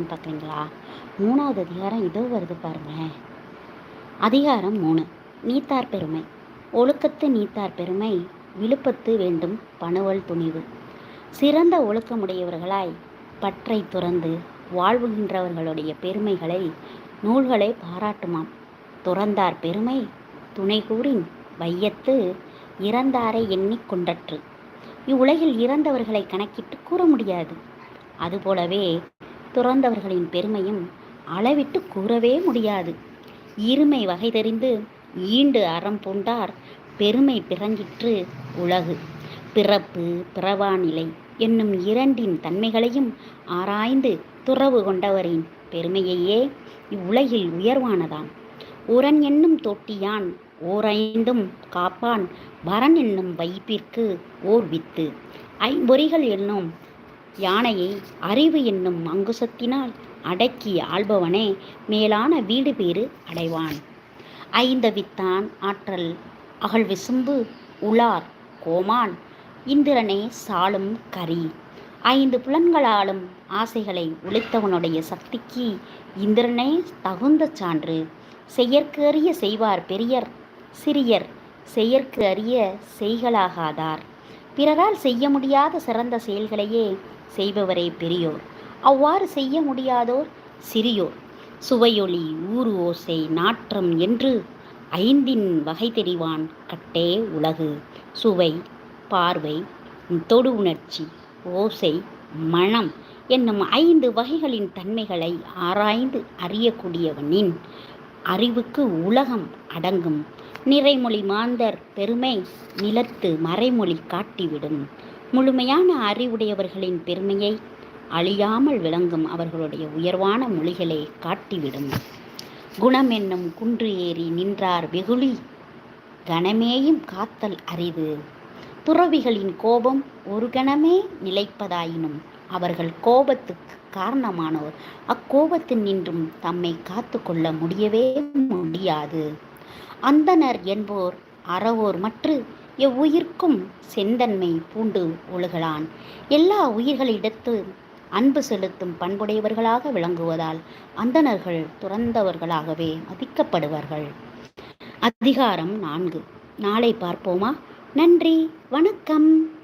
பார்க்குறீங்களா? மூணாவது அதிகாரம் இதோ வருது பாருங்களேன். அதிகாரம் மூணு. நீத்தார் பெருமை. ஒழுக்கத்து நீத்தார் பெருமை. விழுப்பத்து வேண்டும் பணுவல் துணிவு. சிறந்த ஒழுக்கமுடையவர்களாய் பற்றை துறந்து வாழ்வுகின்றவர்களுடைய பெருமைகளை நூல்களை பாராட்டுமாம். துறந்தார் பெருமை துணை கூறின் வையத்து இறந்தாரை எண்ணிக்கொண்டற்று இவ்வுலகில் இறந்தவர்களை கணக்கிட்டு கூற முடியாது. அதுபோலவே துறந்தவர்களின் பெருமையும் அளவிட்டு கூறவே முடியாது. இருமை வகை தெரிந்து ஈண்டு அறம் பூண்டார் பெருமை பிறங்கிற்று உலகு. பிறப்பு பிறவாநிலை என்னும் இரண்டின் தன்மைகளையும் ஆராய்ந்து துறவு கொண்டவரின் பெருமையையே இவ்வுலகில் உயர்வானதாம். உரன் என்னும் தொட்டியான் ஓரைந்தும் காப்பான் வரன் என்னும் வைப்பிற்கு ஓர் வித்து. ஐம்பொறிகள் என்னும் யானையை அறிவு என்னும் அங்குசத்தினால் அடக்கி ஆள்பவனே மேலான வீடு பேறு அடைவான். ஐந்த வித்தான் ஆற்றல் அகழ் விசும்பு உலார் கோமான் இந்திரனே சாலும் கரி. ஐந்து புலன்களாலும் ஆசைகளை உழைத்தவனுடைய சக்திக்கு இந்திரனே தகுந்த சான்று. செயற்கு அறிய செய்வார் பெரியர் சிறியர் செயற்கு அறிய செய்களாகாதார். பிறரால் செய்ய முடியாத சிறந்த செயல்களையே செய்பவரே பெரியோர். அவ்வாறு செய்ய முடியாதோர் சிறியோர். சுவையொளி ஊறு ஓசை நாற்றம் என்று ஐந்தின் வகை தெரிவான் கட்டே உலகு. சுவை பார்வை தொடு உணர்ச்சி ஓசை மனம் என்னும் ஐந்து வகைகளின் தன்மைகளை ஆராய்ந்து அறியக்கூடியவனின் அறிவுக்கு உலகம் அடங்கும். நிறைமொழி மாந்தர் பெருமை நிலத்து மறைமொழி காட்டிவிடும். முழுமையான அறிவுடையவர்களின் பெருமையை அழியாமல் விளங்கும் அவர்களுடைய உயர்வான மொழிகளை காட்டிவிடும். குணம் என்னும் குன்று ஏறி நின்றார் வெகுளி. கணமேயும் காத்தல் அறிவு. துறவிகளின் கோபம் ஒரு கணமே நிலைப்பதாயினும் அவர்கள் கோபத்துக்கு காரணமானோர். அக்கோபத்தில் நின்றும் தம்மை காத்து கொள்ள முடியவே முடியாது. அந்தனர் என்போர் அறவோர் மற்று எவ்வுயிர்க்கும் செந்தன்மை பூண்டு ஒழுகலான். எல்லா உயிர்களிடத்து அன்பு செலுத்தும் பண்புடையவர்களாக விளங்குவதால் அந்தணர்கள் துறந்தவர்களாகவே மதிக்கப்படுவார்கள். அதிகாரம் நான்கு. நாளை பார்ப்போமா? நன்றி. வணக்கம்.